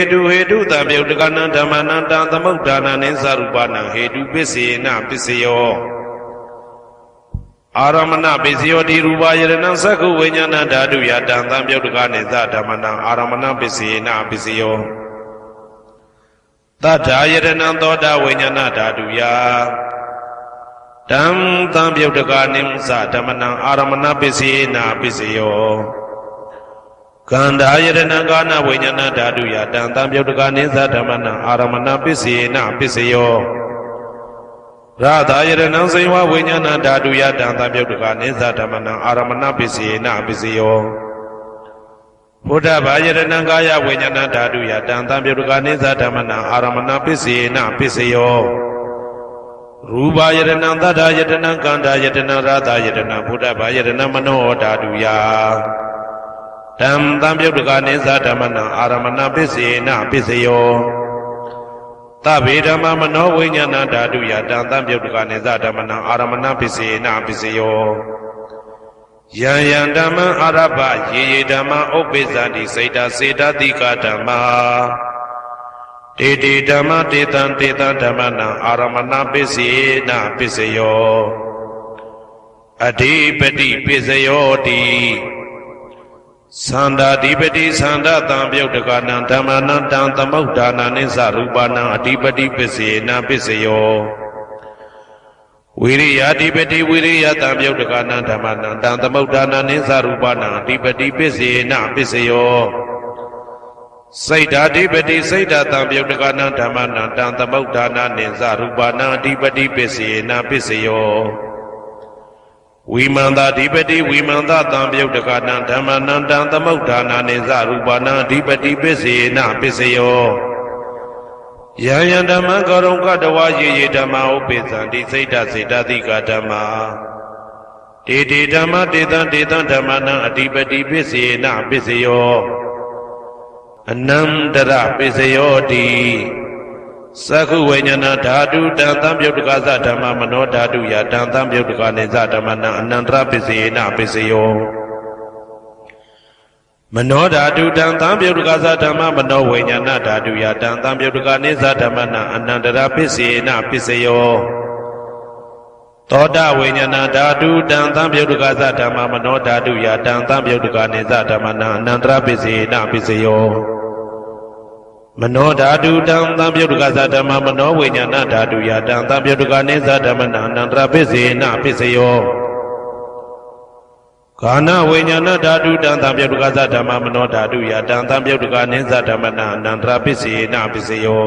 ဟေတုဟေတုတံပြုတ်တကနံဓမ္မနံတံသမုဋ္ဌာနာနိသရူပနံဟေတုပစ္စေနပစ္စယောအာရမဏပစ္စယောတိရူပယရဏသက္ခုဝိညာဏဓာတုယတံသံပြုတ်တကနိသဓမ္မနံအာရမဏပစ္စေနပစ္စယောသတ္ထာယရဏသောတာဝိညာဏဓာတုယ တံသံပြုတ်တကနိသဓမ္မနံအာရမဏပစ္စေနပစ္စယောကန္တာယရဏကာနဝိညာဏဓာတုယတံတံပြုတ်တကနိသဓမ္မနံအာရမဏပစ္စေနပစ္စယောရသာယရဏံစေဝဝိညာဏဓာတုယတံတံပြုတ်တကနိသဓမ္မနံအာရမဏပစ္စေနပစ္စယောဘုဒ္ဓဘာယရဏံကာယဝိညာဏဓာတုယတံတံပြုတ်တကနိသဓမ္မနံအာရမဏပစ္စေနပစ္စယော ရူပယရဏံသတ္တယတနံကန္တာယတနံရသာယတနံဘုဒ္ဓဘာယရဏံမနောဓာတုယတံတံပြုတ်တကနိသဓမ္မနံအာရမဏပစ္စေနပစ္စယောသဗ္ဗေဓမ္မမနောဝိညာဏဓာတုယတံတံပြုတ်တကနိသဓမ္မနံအာရမဏပစ္စေနပစ္စယောယံယံဓမ္မအာရဘယေယေဓမ္မဥပ္ပိသတိစေတစေတတိကဓမ္မာ တေတေဓမ္မတေတံတေတံဓမ္မနံအာရမဏပစ္စေနပစ္စယောအဓိပတိပစ္စယောတိသန္တာဓိပတိသန္တာတံပြုတ်တကနံဓမ္မနံတံသမုဋ္ဌာနာနိသရူပနံအဓိပတိပစ္စေနပစ္စယောဝိရိယဓိပတိဝိရိယတံပြုတ်တကနံဓမ္မနံတံသမုဋ္ဌာနာနိသရူပနံအဓိပတိပစ္စေနပစ္စယော စိတ်ဓာဓိပတိစိတ်ဓာတံပြုတ်တကနံဓမ္မနံတံသမုဋ္ဌာနာနိသရူပနံအဓိပတိပစ္စေနပစ္စယောဝိမန္တာဓိပတိဝိမန္တတံပြုတ်တကနံဓမ္မနံတံသမုဋ္ဌာနာနိသရူပနာဓိပတိပစ္စေနပစ္စယောယံယံဓမ္မံကရုံကတဝယေယေဓမ္မဥပိသံတိစိတ်တစေတသိကဓမ္မာတေတေဓမ္မတေတံတေတံဓမ္မနံအဓိပတိပစ္စေနပစ္စယော အနန္တရပစ္စယောတိသက္ခုဝိညာဏဓာတုတံသံပြုတ်တကသဓမ္မမနောဓာတုယတံသံပြုတ်တကနေသဓမ္မနံအနန္တရပစ္စေနပစ္စယောမနောဓာတုတံသံပြုတ်တကသဓမ္မမနောဝိညာဏဓာတုယတံသံပြုတ်တကနေသဓမ္မနံအနန္တရပစ္စေနပစ္စယော သောတဝိညာဏဓာတုတံသံပြုတ်တကသဓမ္မမနောဓာတုယတံသံပြုတ်တကနေသဓမ္မနံအနန္တရပစ္စေနပစ္စယောမနောဓာတုတံသံပြုတ်တကသဓမ္မမနောဝိညာဏဓာတုယတံသံပြုတ်တကနေသဓမ္မနာအနန္တရပစ္စေနပစ္စယောခာနဝိညာဏဓာတုတံသံပြုတ်တကသဓမ္မမနောဓာတုယတံသံပြုတ်တကနေသဓမ္မနာအနန္တရပစ္စေနပစ္စယော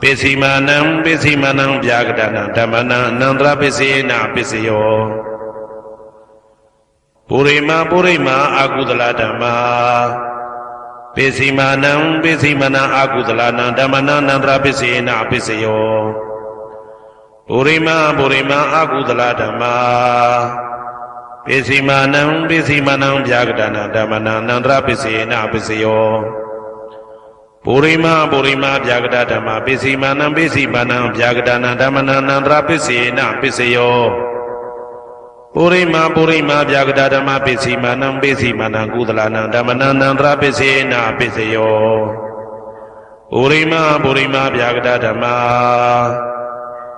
ပစ္စည်းမာနံပစ္စည်းမာနံဗျာကတနာဓမ္မနံအနန္တရပစ္စေနပစ္စယောပုရိမာပုရိမာအာကုသလဓမ္မာပိစီမာနံပိစီမနံအာကုသလနံဓမ္မနံနန္တရပိစေနအပိစယောပုရိမာပုရိမာအာကုသလဓမ္မာပိစီမာနံပိစီမနံဗျာကတနာဓမ္မနံနန္တရပိစေနအပိစယော ပုရိမာပုရိမာဗျာကတဓမ္မာပိစီမာနံပိစီမနံဗျာကတနာဓမ္မနံနန္တရပိစေနအပိစယောပုရိမာပုရိမာဗျာကတာဓမ္မပစ္စည်းမာနံပစ္စည်းမာနံကုသလနံဓမ္မနံနန္တရပစ္စေနာပစ္စယောပုရိမာပုရိမာဗျာကတာဓမ္မာ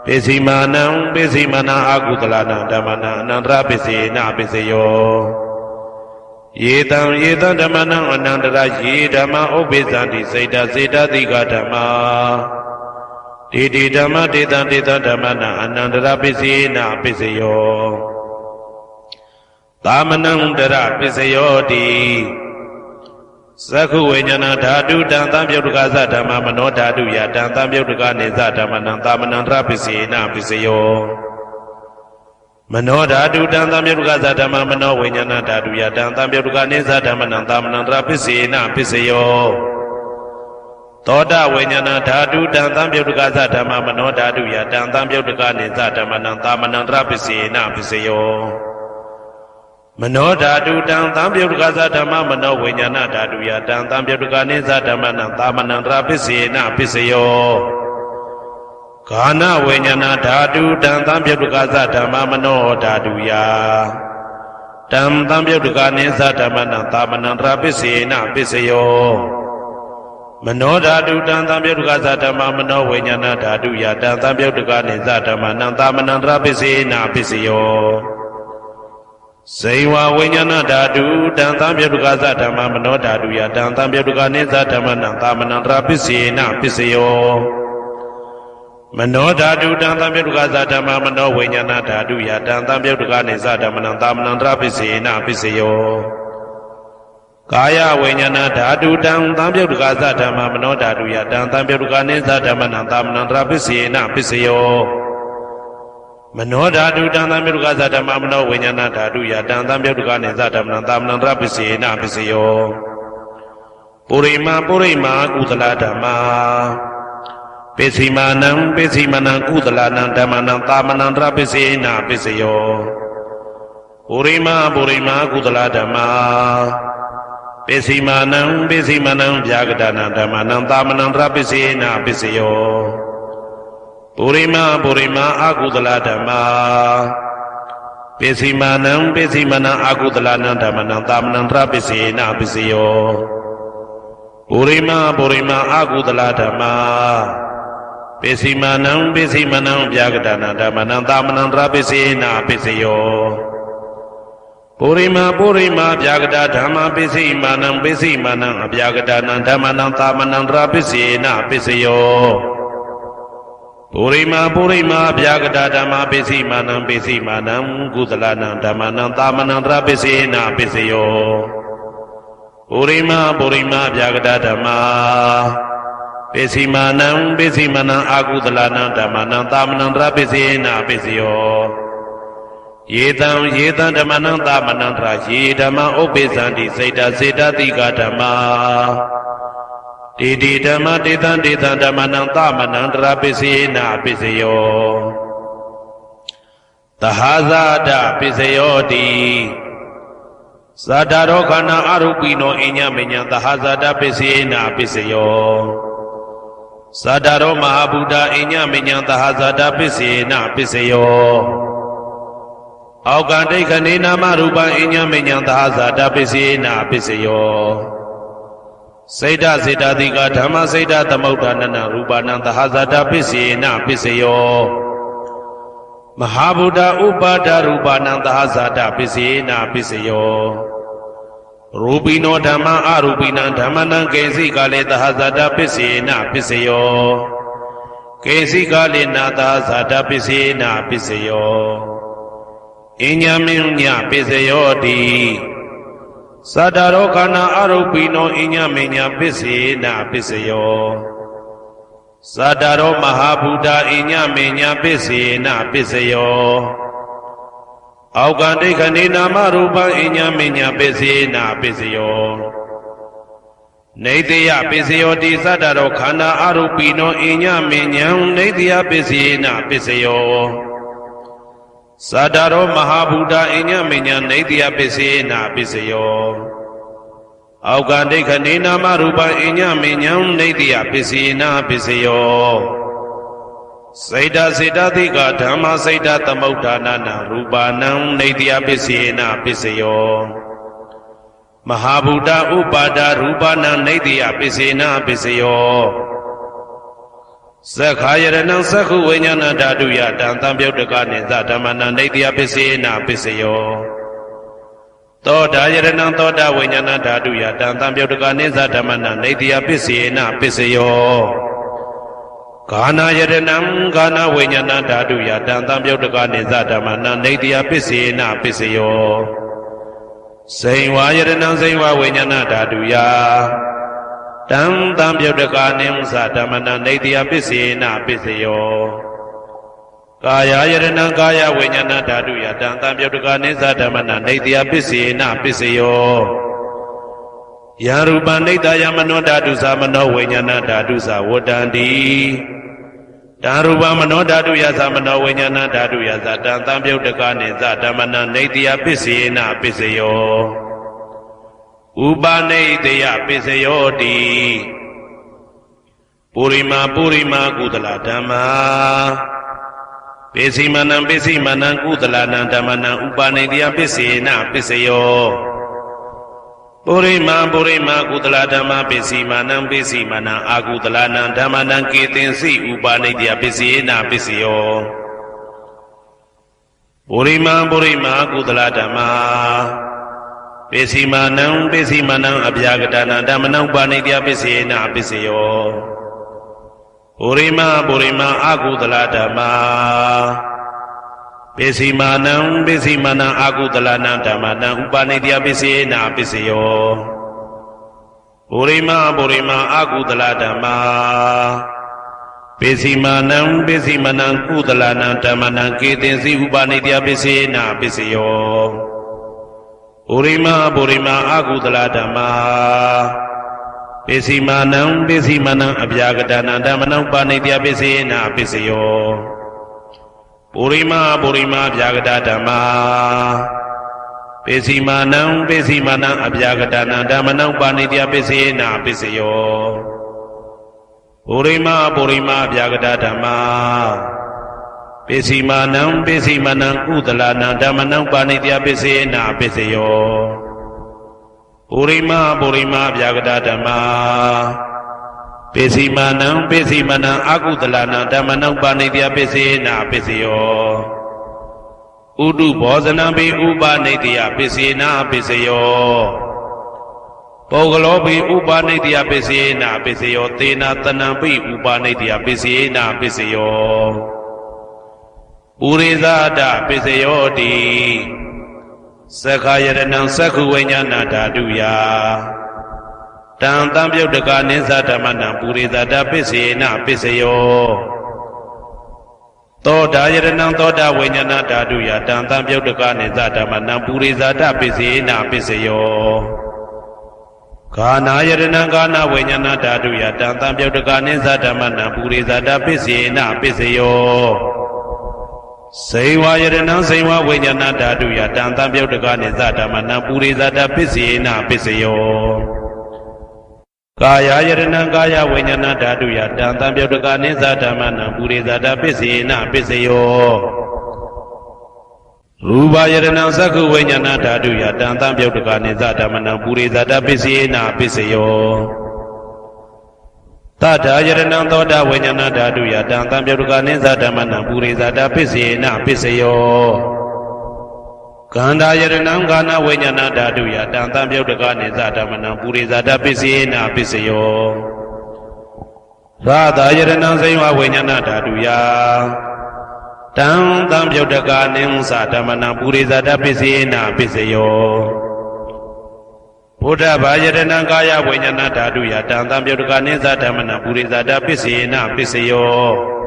ပိစီမာနံပိစီမနာအာကုသလနာဓမ္မနာအနန္တရပိစေနပိစယော ယေတံယေတံဓမ္မနံအနန္တရယေဓမ္မဥပ္ပိသန္တိစေတစေတတိကဓမ္မာတိတိဓမ္မတေတံတေတံဓမ္မနာအနန္တရပိစေနပိစယောသာမဏံတရပိစယောတိသက္ခုဝိညာဏဓာတုတံသံပြုတ်တကသဓမ္မမနောဓာတုယတံသံပြုတ်တကနေသဓမ္မနံသာမဏံတရပိစေနပိစယော မနောဓာတုတံသံပြုတ်တကသဓမ္မမနောဝိညာဏဓာတုယတံသံပြုတ်တကနေသဓမ္မနံသာမဏံတရပိစေနပိစယောသောတဝိညာဏဓာတုတံသံပြုတ်တကသဓမ္မမနောဓာတုယတံသံပြုတ်တကနေသဓမ္မနံသာမဏံတရပိစေနပိစယောမနောဓာတုတံသံပြုတ်ကသဓမ္မမနောဝိညာဏဓာတုယတံသံပြုတ်ကနိသဓမ္မနံသာမဏံတရာပစ္စေနပစ္စယော ဂာနဝိညာဏဓာတုတံသံပြုတ်ကသဓမ္မမနောဓာတုယတံသံပြုတ်ကနိသဓမ္မနံသာမဏံတရာပစ္စေနပစ္စယောမနောဓာတုတံသံပြုတ်ကသဓမ္မမနောဝိညာဏဓာတုယတံသံပြုတ်ကနိသဓမ္မနံသာမဏံတရာပစ္စေနပစ္စယောဇိဝဝိညာဏဓာတုတံသံပြုတ်ကသဓမ္မမနောဓာတုယတံသံပြုတ်ကနိသဓမ္မနံသာမဏံတရာပစ္စေနပစ္စယော မနောဓာတုတံသံပြုတ်ကသဓမ္မမနောဝိညာဏဓာတုယတံသံပြုတ်ကနိသဓမ္မနံသာမဏံတရာပစ္စေနပစ္စယောကာယဝိညာဏဓာတုတံသံပြုတ်ကသဓမ္မမနောဓာတုယတံသံပြုတ်ကနိသဓမ္မနံသာမဏံတရာပစ္စေနပစ္စယောမနောဓာတုတံသံမြုကသဓမ္မမနောဝိညာဏဓာတုယတံသံမြုကနိသဓမ္မနံသာမဏံတရပစ္စေနပစ္စယောပုရိမာပုရိမာကုသလဓမ္မာ ပိစီမာနံပိစီမနံကုသလနံဓမ္မနံသာမဏံတရပစ္စေနပစ္စယောပုရိမာပုရိမာကုသလဓမ္မာပိစီမာနံပိစီမနံဗျာဂဒနာဓမ္မနံသာမဏံတရပစ္စေနပစ္စယောပုရိမပုရိမအာကုသလဓမ္မာပိစီမာနံပိစီမနံအာကုသလနံဓမ္မနံသာမဏံတရပိစေနပိစယောပုရိမပုရိမအာကုသလဓမ္မာ ပိစီမာနံပိစီမနံဗျာကတနာဓမ္မနံသာမဏံတရပိစေနပိစယောပုရိမပုရိမဗျာကတာဓမ္မပိစိမာနံပိစိမာနံအဗျာကတာနံဓမ္မနံသာမဏံတရပိစေနပိစယောပုရိမာပုရိမာဗျာကတာဓမ္မပိစိမာနံပိစိမာနံကုသလနံဓမ္မနံသာမဏံတရပိစေနပိစယောပုရိမာပုရိမာဗျာကတာဓမ္မာ ပိစိမာနံပိစိမာနံအာကုသလနံဓမ္မနံသာမဏံတရပိစေနပိစယောယေတံယေတံဓမ္မနံသာမဏံတရယေဓမ္မဥပ္ပိသန္တိစေတစေတတိကဓမ္မာတေတိဓမ္မတေတံတေတံဓမ္မနံသမနံတရာပစ္စေနာပစ္စယောသဟာဇာတပစ္စယောတိသာတာရောခန္ဓာအရုပိနောအညမညံသဟာဇာတပစ္စေနာပစ္စယော သာတာရောမဟာဗုဒ္ဓအညမညံသဟာဇာတပစ္စေနာပစ္စယောအောက်ကဒိဋ္ဌနေနာမရူပအညမညံသဟာဇာတပစ္စေနာပစ္စယောစေတစေတတိကဓမ္မစေတသမုဋ္ဌာနနရူပနံသဟဇာတပစ္စေနပစ္စယောမဟာဗုဒ္ဓဥပါဒရူပနံသဟဇာတပစ္စေနပစ္စယော ရူပိနောဓမ္မအရူပိနံဓမ္မနံကေစီကလေသဟဇာတပစ္စေနပစ္စယောကေစီကလေနာသဟဇာတပစ္စေနပစ္စယောအညမင်းညပစ္စယောတိသတ္တရောခန္ဓာအရုပိနောအညမေညာပစ္စေနာပစ္စယောသတ္တရောမဟာဗုဒ္ဓအညမေညာပစ္စေနာပစ္စယော အောက်ကဒိဋ္ဌနေနာမရူပအညမေညာပစ္စေနာပစ္စယောနေတယပစ္စယောတိသတ္တရောခန္ဓာအရုပိနောအညမေညာနေတယပစ္စေနာပစ္စယောသာတာရောမဟာဗုဒ္ဓအညမညနေတယပစ္စေနာပစ္စယောအောက်ကဒိဋ္ဌနေနာမရူပအညမညံနေတယပစ္စေနာပစ္စယော စေတစေတသိကဓမ္မစေတသမုဋ္ဌာနာနာရူပနံနေတယပစ္စေနာပစ္စယောမဟာဗုဒ္ဓဥပါဒရူပနံနေတယပစ္စေနာပစ္စယောသက္ခာယရဏံသက္ခုဝိညာဏဓာတုယတံတံပြုတ်တကနိသဓမ္မနံဒိဋ္ဌိယပစ္စေနာပစ္စယောသောတာယရဏံသောတာဝိညာဏဓာတုယတံတံပြုတ်တကနိသဓမ္မနံဒိဋ္ဌိယပစ္စေနာပစ္စယော ကာနာယရဏံကာနာဝိညာဏဓာတုယတံတံပြုတ်တကနိသဓမ္မနံဒိဋ္ဌိယပစ္စေနာပစ္စယောစိန်ဝါယရဏံစိန်ဝါဝိညာဏဓာတုယတံတံပြုတ်တကနိသဓမ္မနံဒိဋ္ဌိယပစ္စေနာပစ္စယောကာယယရဏံကာယဝိညာဏဓာတုယတံတံပြုတ်တကနိသဓမ္မနံဒိဋ္ဌိယပစ္စေနာပစ္စယောယရူပနိတယမနောဓာတုသမနောဝိညာဏဓာတုသဝတ္တန္တိ ဓာရူပမနောဓာတုယသမနောဝိညာဏဓာတုယသတံတံပြုတ်တကနိသဓမ္မနံဒိဋ္ဌိယပစ္စေနာပစ္စယောဥပနိတယပစ္စယောတိပုရိမာပုရိမာကုသလဓမ္မာပိစိမနံပိစိမနံကုသလနံဓမ္မနံဥပနိတယပစ္စေနာပစ္စယော ပုရိမာပုရိမာကုသလဓမ္မပိစိမနံပိစိမနံအာကုသလနံဓမ္မနံကေတင်စိဥပနိတယပစ္စေနာပစ္စယောပုရိမာပုရိမာကုသလဓမ္မာပိစိမာနံပိစိမာနံအဗျာကတနာဓမ္မနံပါဏိတယပစ္စေနာပစ္စယောပုရိမာပုရိမာအကုသလဓမ္မာ ပိစိမာနံပိစိမာနံအကုသလနံဓမ္မနံဥပါဏိတယပစ္စေနာပစ္စယောပုရိမာပုရိမာအကုသလဓမ္မာပိစိမာနံပိစိမာနံကုသလနံဓမ္မနံကေတင်စီဥပါဏိတယပစ္စေနာပစ္စယောပုရိမာပုရိမာအကုသလဓမ္မာပိစိမာနံပိစိမာနံအဗျာကတနာဓမ္မနံပါဏိတယပစ္စေနာပစ္စယော ပုရိမာပုရိမာဗျာကတဓမ္မာပိစိမာနံပိစိမာနံအဗျာကတနာဓမ္မနံပါဏိတယပစ္စေနာပစ္စယောပုရိမာပုရိမာဗျာကတဓမ္မာပိစိမာနံပိစိမာနံကုသလနံဓမ္မနံပါဏိတယပစ္စေနာပစ္စယောပုရိမာပုရိမာဗျာကတဓမ္မာ ပိစိမာနံပိစိမာနံအကုသလနံဓမ္မနံပါဏိတယပစ္စေနာပစ္စယောဥတုဘောဇနံပိဥပနိတယပစ္စေနာပစ္စယောပုဂ္ဂလောပိဥပနိတယပစ္စေနာပစ္စယောသေနာတနံပိဥပနိတယပစ္စေနာပစ္စယောပုရိသဒပစ္စယောတိသက္ခာယရဏံသက္ခုဝိညာဏဓာတုယ တံတံပြုတ်တကနိသဓမ္မနံပုရိသဒပစ္စေနပစ္စယောသောတာယရဏံသောတာဝိညာဏဓာတုယတံတံပြုတ်တကနိသဓမ္မနံပုရိသဒပစ္စေနပစ္စယောကာနာယရဏံကာနာဝိညာဏဓာတုယတံတံပြုတ်တကနိသဓမ္မနံပုရိသဒပစ္စေနပစ္စယောစေဝါယရဏံစေဝဝိညာဏဓာတုယတံတံပြုတ်တကနိသဓမ္မနံပုရိသဒပစ္စေနပစ္စယော ကာယယရဏံကာယဝိညာဏဓာတုယတံတံပြုတ်တကနိသဓမ္မနံပုရိသဒပစ္စေနပစ္စယောရူပယရဏံသက္ခုဝိညာဏဓာတုယတံတံပြုတ်တကနိသဓမ္မနံပုရိသဒပစ္စေနပစ္စယောတထာယရဏံသောတာဝိညာဏဓာတုယတံတံပြုတ်ကနိသဓမ္မနံပုရိသတာပစ္စေနပစ္စယော ကန္တာယရဏံကာနဝိညာဏဓာတုယတံတံပြုတ်ကနိသဓမ္မနံပုရိသတာပစ္စေနပစ္စယောရာသာယရဏံစိဝဝိညာဏဓာတုယတံတံပြုတ်ကနိသဓမ္မနံပုရိသတာပစ္စေနပစ္စယောဘုဒ္ဓဘာယတနာကာယဝိညာဏဓာတုယတံတံပြုတ်ကနိသဓမ္မနပုရိသတာပစ္စေနပစ္စယော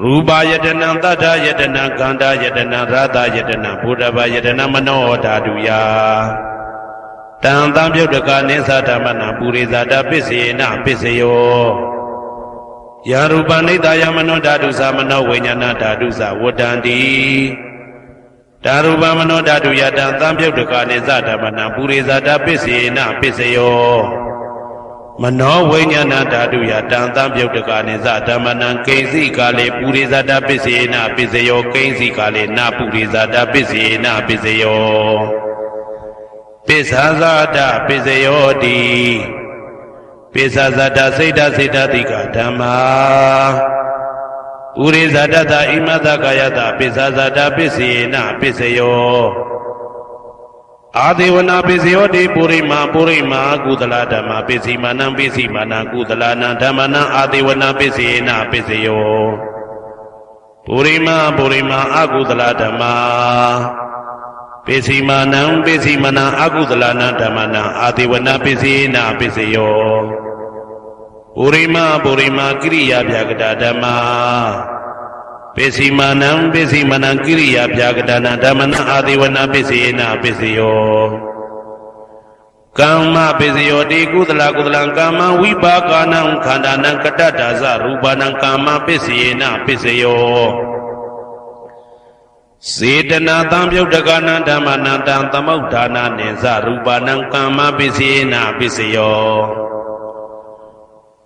ရူပယတနာတတ္ထယတနာကန္တာယတနာရတယတနာဘုဒ္ဓဘာယတနာမနောဓာတုယတံတံပြုတ်ကနိသဓမ္မနပုရိသတာပစ္စေနပစ္စယောယာရူပနိတယမနောဓာတုသမနောဝိညာဏဓာတုသဝတ္တန္တိဒါရူပမနောဓာတုယတံသံပြုတ်တကာနိသဓမ္မနံပုရိသတာပစ္စေနပစ္စယော မနောဝိညာဏဓာတုယတံသံပြုတ်တကာနိသဓမ္မနံကိဉ္စီကာလေပုရိသတာပစ္စေနပစ္စယောကိဉ္စီကာလေနပုရိသတာပစ္စေနပစ္စယောပစ္ဆာဇာတပစ္စယောတိပိစ္ဆဇတစိတ်တစိတ်တတိကဓမ္မာဥရိဇတတဣမတကာယတပိစ္ဆဇတပစ္စယေနပစ္စယော အာဒေဝနာပိစယောတိပုရိမာပုရိမာကုသလဓမ္မပိစီမာနံပိစီမာနံကုသလနံဓမ္မနံအာဒေဝနာပိစီယေနပိစယောပုရိမာပုရိမာအကုသလဓမ္မာပိစီမာနံပိစီမာနံအကုသလနံဓမ္မနံအာဒေဝနာပိစီယေနပိစယောပုရိမာပုရိမာကိရိယာဗျာကတာဓမ္မာ ပိစီမာနံပိစီမာနံကိရိယာဗျာကတနာဓမ္မနံအာတိဝနာပိစီယေနပိစီယောကမ္မပိစီယောတိကုသလကုသလံကာမဝိပါကနံခန္ဓာနံကတ္တဒါဇရူပနံကာမပိစီယေနပိစီယောစေတနာတံပြုတ်တကနာဓမ္မနံတံသမုဋ္ဌာနာနိဇရူပနံကာမပိစီယေနပိစီယော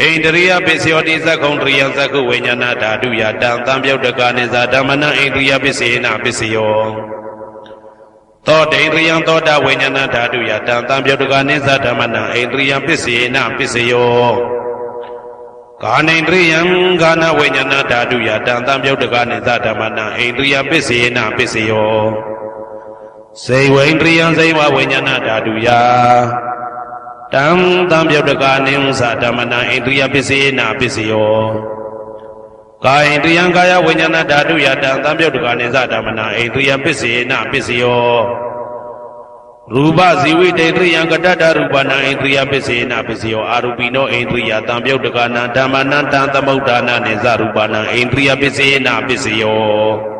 ဣန္ဒရိယပစ္စယောတိသက္ကုံတရိယသက္ကုဝိညာဏဓာတုယတံသံပြုတ်တကနိသာဓမ္မနံဣန္ဒရိယပစ္စေနပစ္စယောသောဒိန္ဒရိယသောတာဝိညာဏဓာတုယတံသံပြုတ်တကနိသာဓမ္မနံဣန္ဒရိယပစ္စေနပစ္စယောကာနိန္ဒရိယံဂာနဝိညာဏဓာတုယတံသံပြုတ်တကနိသာဓမ္မနံဣန္ဒရိယပစ္စေနပစ္စယောစေဝိန္ဒရိယံစေဝဝိညာဏဓာတုယ တံတံပြုတ်တကာနိဥ္စဓမ္မနာဣန္ဒြိယပစ္စေနာပစ္စယောကာယဣန္ဒြိယံကာယဝိညာဏဓာတုယတံတံပြုတ်တကာနိသဓမ္မနာဣန္ဒြိယပစ္စေနာပစ္စယောရူပဇီဝိတေတရိယံကတ္တရူပနာဣန္ဒြိယပစ္စေနာပစ္စယောအာရူပိနောဣန္ဒြိယတံပြုတ်တကာနာဓမ္မနာတံသမုဋ္ဌာနာနိသရူပနာဣန္ဒြိယပစ္စေနာပစ္စယော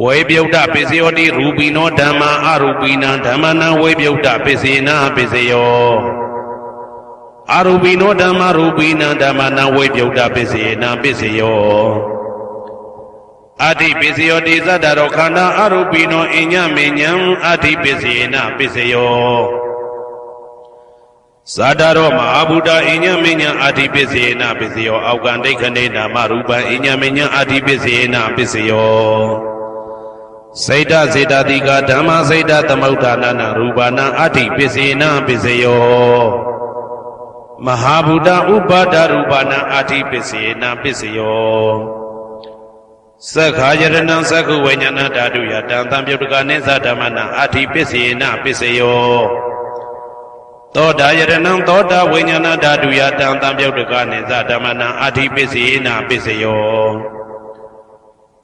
ဝေပြုတ်တပစ္စယောတိရူပိနောဓမ္မာအရူပိနံဓမ္မနံဝေပြုတ်တပစ္စေနာပစ္စယောအရူပိနောဓမ္မာရူပိနံဓမ္မနံဝေပြုတ်တပစ္စေနာပစ္စယောအဋ္ဌိပစ္စယောတိသတ္တရောခန္ဓာအရူပိနောအညမေညံအဋ္ဌိပစ္စေနာပစ္စယောဇာတာရောမဟာဗုဒ္ဓအညမေညံအဋ္ဌိပစ္စေနာပစ္စယောအောက်ကံဒိဋ္ဌနေနာမရူပံအညမေညံအဋ္ဌိပစ္စေနာပစ္စယော စေတစေတတိကဓမ္မစေတသမုဋ္ဌာနနာရူပနာအဋ္ဌိပစ္စေနပစ္စယောမဟာဗုဒ္ဓဥပါဒရူပနာအဋ္ဌိပစ္စေနပစ္စယောသက္ခာယရဏံသက္ခုဝိညာဏဓာတုယတံတံပြုတ်တကနိသဓမ္မနာအဋ္ဌိပစ္စေနပစ္စယောသောတာယရဏံသောတာဝိညာဏဓာတုယတံတံပြုတ်တကနိသဓမ္မနာအဋ္ဌိပစ္စေနပစ္စယော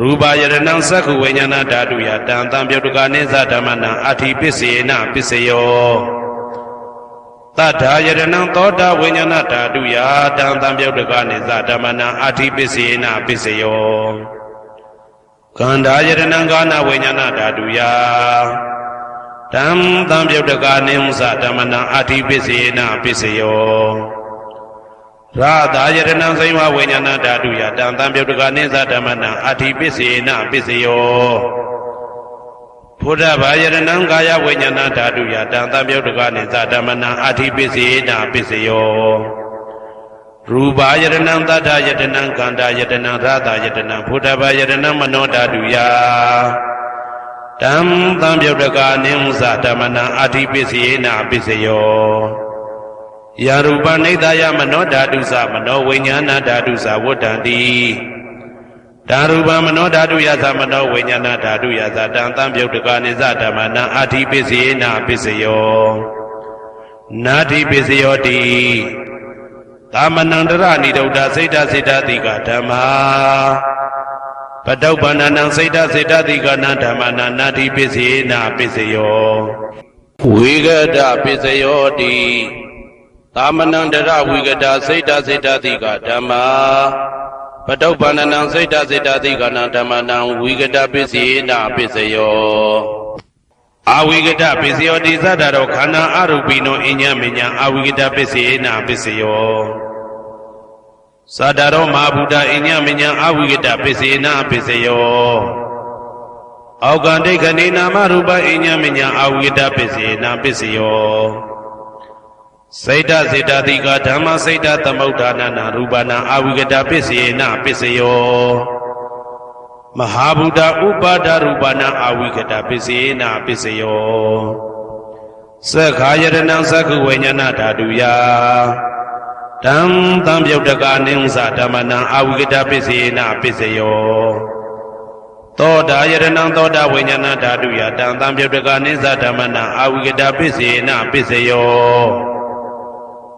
ရူပယရဏံသက္ခုဝိညာဏဓာတုယတံတံပြုတ်တကနိသဓမ္မနံအဋ္ဌိပစ္စေနပစ္စယောတထာယရဏံသောတာဝိညာဏဓာတုယတံတံပြုတ်တကနိသဓမ္မနံအဋ္ဌိပစ္စေနပစ္စယောကန္ဓာယရဏံကာနဝိညာဏဓာတုယတံတံပြုတ်တကနိသဓမ္မနံအဋ္ဌိပစ္စေနပစ္စယော ရာသာယရဏံစိဝဝိညာဏဓာတုယတံတံပြုတ်တကနိသဓမ္မနံအာတိပစ္စေနပစ္စယောဘုဒ္ဓဘာယရဏံကာယဝိညာဏဓာတုယတံတံပြုတ်တကနိသဓမ္မနံအာတိပစ္စေနပစ္စယောရူပါယရဏံသတ္တယတနံကန္တာယတနံရာသာယတနံဘုဒ္ဓဘာယရဏံမနောဓာတုယတံသံပြုတ်တကာနိဥ္စဓမ္မနံအာတိပစ္စယေနာပစ္စယော ယာရူပနိဒာယမနောဓာတုသမနောဝိညာဏဓာတုသဝတ္တံတိဓာရူပမနောဓာတုယသမနောဝိညာဏဓာတုယသတံသံပြုတ်တကာနိစ္စဓမ္မနံအာတိပစ္စယေနာပစ္စယောနာတိပစ္စယောတိသာမဏံတရဏိဒုဒ္ဓစိတ်တစိတ်တတိကဓမ္မာပတုပ္ပန္နနံစိတ်တစိတ်တတိကနာဓမ္မနာနာတိပစ္စယေနာပစ္စယောဝိဂဒပစ္စယောတိ သာမဏံတရဝိဂဒစိတ်တစိတ်တတိကဓမ္မာပတုပ္ပန္နနံစိတ်တစိတ်တတိကနာဓမ္မနံဝိဂဒပစ္စယေနာပစ္စယောအာဝိကတပစ္စယောတိသတ္တရောခန္ဓာအရူပိနောအညမညာအာဝိကတပစ္စယေနာပစ္စယောသတ္တရောမဟာဗုဒ္ဓအညမညာအာဝိကတပစ္စယေနာပစ္စယောအောက်ကံဒိဋ္ဌနေနာမရူပအညမညာအာဝိကတပစ္စယေနာပစ္စယော စိတ်တစေတတိကဓမ္မစိတ်တသမုဋ္ဌာနာနာရူပနာအာဝိကတပစ္စယေနာပစ္စယောမဟာဗုဒ္ဓဥပါဒရူပနာအာဝိကတပစ္စေနာပစ္စယောသက္ခာယတနံသက္ခုဝိညာဏဓာတုယတံသံပြုတ်တကာနိဥ္စဓမ္မနံအာဝိကတပစ္စေနာပစ္စယောသောတာယတနံသောတာဝိညာဏဓာတုယတံသံပြုတ်တကာနိစ္စဓမ္မနံအာဝိကတပစ္စေနာပစ္စယော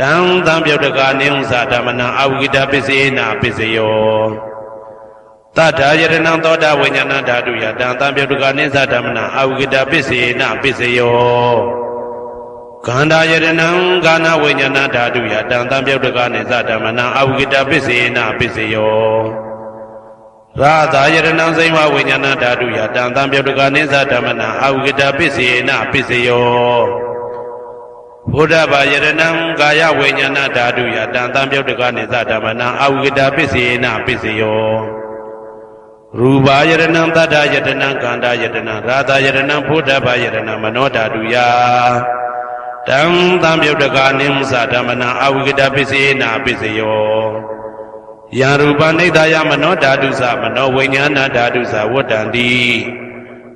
တံသံပြုတ်တကာနိဥ္စာဓမ္မနံအဝိကတပစ္စေနာပစ္စယောတထာယတနံသောတာဝိညာဏဓာတုယတံသံပြုတ်တကာနိစ္စဓမ္မနံအဝိကတပစ္စေနာပစ္စယောခန္ဓာယတနံကာနဝိညာဏဓာတုယတံသံပြုတ်တကာနိစ္စဓမ္မနံအဝိကတပစ္စေနာပစ္စယောရာသာယတနံစိမ္မဝိညာဏဓာတုယတံသံပြုတ်တကာနိစ္စဓမ္မနံအဝိကတပစ္စေနာပစ္စယော ဘုဒ္ဓဘာယရဏံကာယဝိညာဏဓာတုယတံတံပြုတ်တကနိသဓမ္မနံအဝိကတပစ္စေနပစ္စယောရူပါယရဏံတတ္ထယတနံကန္တာယတနံရာသယရဏံဘုဒ္ဓဘာယရဏံမနောဓာတုယတံတံပြုတ်တကနိမသဓမ္မနံအဝိကတပစ္စေနပစ္စယောယံရူပနိဒာယမနောဓာတုသမနောဝိညာဏဓာတုသဝတ္တံတိ